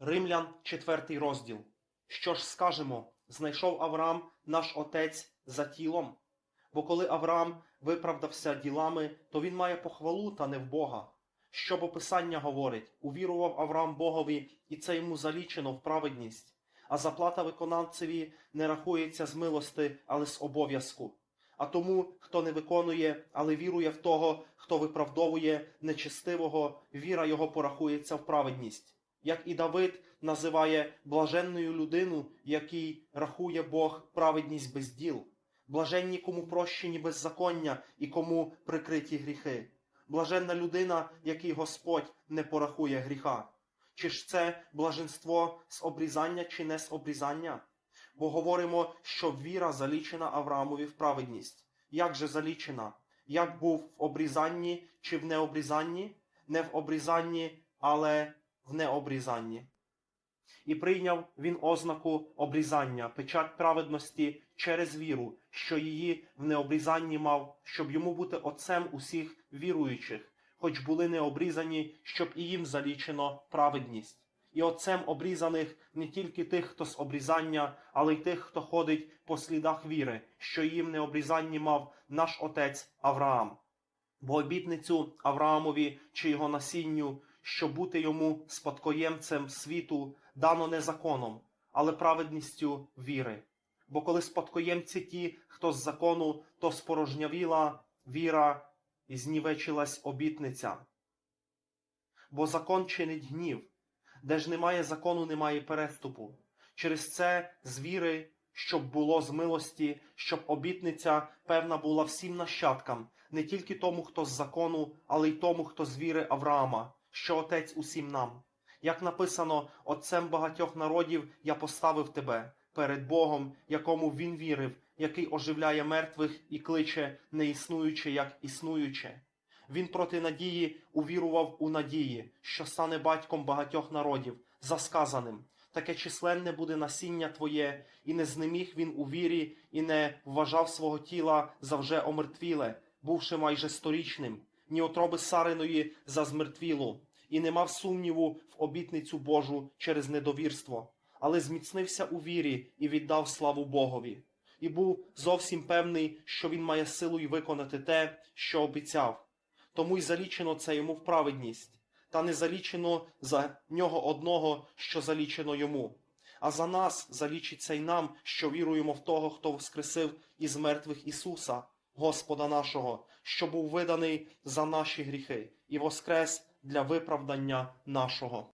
Римлян, 4 розділ. Що ж скажемо? Знайшов Авраам наш отець за тілом? Бо коли Авраам виправдався ділами, то він має похвалу та не в Бога. Що бо Писання говорить: увірував Авраам Богові, і це йому залічено в праведність. А заплата виконавцеві не рахується з милости, але з обов'язку. А тому, хто не виконує, але вірує в того, хто виправдовує нечестивого, віра його порахується в праведність. Як і Давид називає блаженною людину, який рахує Бог праведність без діл. Блаженні, кому прощені беззаконня і кому прикриті гріхи. Блаженна людина, який Господь не порахує гріха. Чи ж це блаженство з обрізання чи не з обрізання? Бо говоримо, що віра залічена Авраамові в праведність. Як же залічена? Як був в обрізанні чи в необрізанні? Не в обрізанні, але в необрізанні. І прийняв він ознаку обрізання, печать праведності через віру, що її в необрізанні мав, щоб йому бути отцем усіх віруючих, хоч були необрізані, щоб і їм залічено праведність. І отцем обрізаних не тільки тих, хто з обрізання, але й тих, хто ходить по слідах віри, що їм необрізанні мав наш отець Авраам. Бо обітницю Авраамові чи його насінню, що бути йому спадкоємцем світу, дано не законом, але праведністю віри. Бо коли спадкоємці ті, хто з закону, то спорожнявіла віра і знівечилась обітниця. Бо закон чинить гнів, де ж немає закону, немає переступу. Через це з віри, щоб було з милості, щоб обітниця певна була всім нащадкам, не тільки тому, хто з закону, але й тому, хто з віри Авраама, що отець усім нам. Як написано, Отцем багатьох народів я поставив тебе перед Богом, якому він вірив, який оживляє мертвих і кличе неіснуюче, як існуюче. Він проти надії увірував у надії, що стане батьком багатьох народів, за сказаним. Таке численне буде насіння твоє, і не знеміг він у вірі, і не вважав свого тіла за вже омертвіле, бувши майже сторічним, ні отроби Сариної за змертвілу, і не мав сумніву в обітницю Божу через недовірство, але зміцнився у вірі і віддав славу Богові. І був зовсім певний, що він має силу й виконати те, що обіцяв. Тому й залічено це йому в праведність, та не залічено за нього одного, що залічено йому. А за нас залічиться й нам, що віруємо в того, хто воскресив із мертвих Ісуса, Господа нашого, що був виданий за наші гріхи, і воскрес для виправдання нашого.